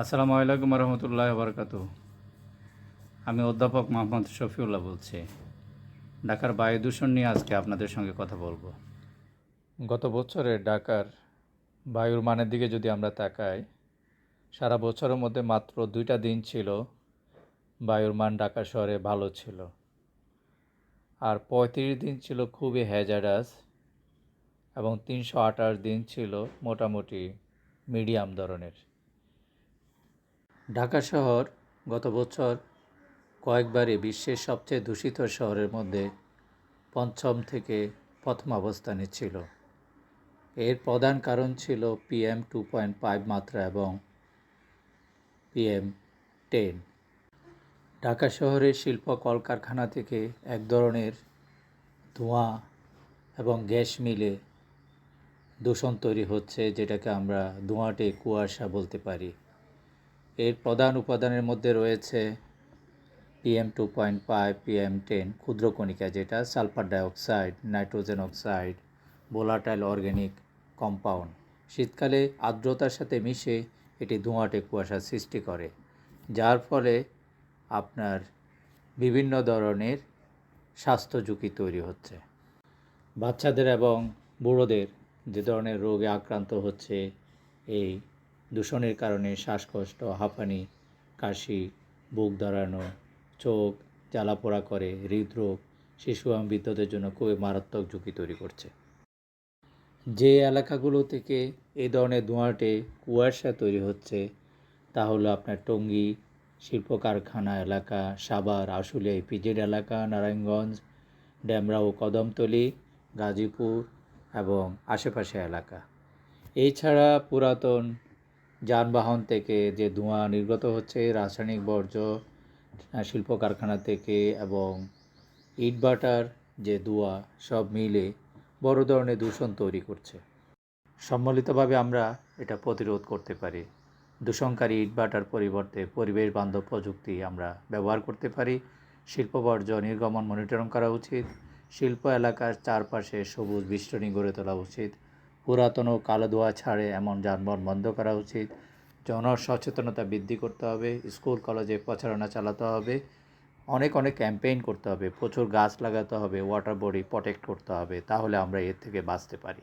আসসালামু আলাইকুম রহমতুল্লাহ বরকাত আমি অধ্যাপক মোহাম্মদ শফিউল্লাহ বলছি। ঢাকার বায়ু দূষণ নিয়ে আজকে আপনাদের সঙ্গে কথা বলব। গত বছরে ঢাকার বায়ুর মানের দিকে যদি আমরা তাকাই, সারা বছরের মধ্যে মাত্র দুইটা দিন ছিল বায়ুর মান ঢাকা শহরে ভালো ছিল। আর পঁয়ত্রিশ দিন ছিল খুবই হ্যাজারাস এবং তিনশো আঠাশ দিন ছিল মোটামুটি মিডিয়াম ধরনের। ঢাকা শহর গত বছর কয়েকবারই বিশ্বের সবচেয়ে দূষিত শহরের মধ্যে পঞ্চম থেকে প্রথম অবস্থানে ছিল। এর প্রধান কারণ ছিল পিএম টু পয়েন্ট ফাইভ মাত্রা এবং পিএম টেন। ঢাকা শহরের শিল্প কলকারখানা থেকে এক ধরনের ধোঁয়া এবং গ্যাস মিলে দূষণ তৈরি হচ্ছে, যেটাকে আমরা ধোঁয়াটে কুয়াশা বলতে পারি। এর প্রধান উপাদানের মধ্যে রয়েছে PM two point five PM ten ক্ষুদ্রকণিকা যেটা sulphur dioxide, nitrogen oxide, volatile organic compound. শীতকালে আর্দ্রতার সাথে মিশে এটি ধোঁয়াটে কুয়াশা সৃষ্টি করে, যার ফলে আপনার বিভিন্ন ধরনের স্বাস্থ্য ঝুঁকি তৈরি হচ্ছে। বাচ্চাদের এবং বুড়োদের যে ধরনের রোগে আক্রান্ত হচ্ছে এই দূষণের কারণে শ্বাসকষ্ট, হাঁপানি, কাশি, বুক দাঁড়ানো চোখ জ্বালাপোড়া করে, হৃদরোগ, শিশু এবং বৃদ্ধদের জন্য খুবই মারাত্মক ঝুঁকি তৈরি করছে। যে এলাকাগুলো থেকে এই ধরনের ধোঁয়াটে কুয়াশা তৈরি হচ্ছে, তা হলো আপনার টঙ্গী শিল্প কারখানা এলাকা, সাভার, আশুলিয়া পিজেড এলাকা, নারায়ণগঞ্জ ড্যামরা ও কদমতলি, গাজীপুর এবং আশেপাশে এলাকা। এছাড়া পুরাতন যানবাহন থেকে যে ধোঁয়া নির্গত হচ্ছে, রাসায়নিক বর্জ্য শিল্প কারখানা থেকে এবং ইটভাটার যে ধোঁয়া, সব মিলে বড় ধরনের দূষণ তৈরি করছে। সম্মিলিতভাবে আমরা এটা প্রতিরোধ করতে পারি। দূষণকারী ইটভাটার পরিবর্তে পরিবেশ বান্ধব প্রযুক্তি আমরা ব্যবহার করতে পারি। শিল্প বর্জ্য নির্গমন মনিটরিং করা উচিত। শিল্প এলাকার চারপাশে সবুজ বিষ্টনী গড়ে তোলা উচিত। পুরাতন ও কালো ধোঁয়া ছাড়ে এমন যানবাহন বন্ধ করা উচিত। জনসচেতনতা বৃদ্ধি করতে হবে, স্কুল, কলেজে প্রচারণা চালাতে হবে, অনেক অনেক ক্যাম্পেইন করতে হবে, প্রচুর গাছ লাগাতে হবে, ওয়াটার বডি প্রোটেক্ট করতে হবে, তাহলে আমরা এর থেকে বাঁচতে পারি।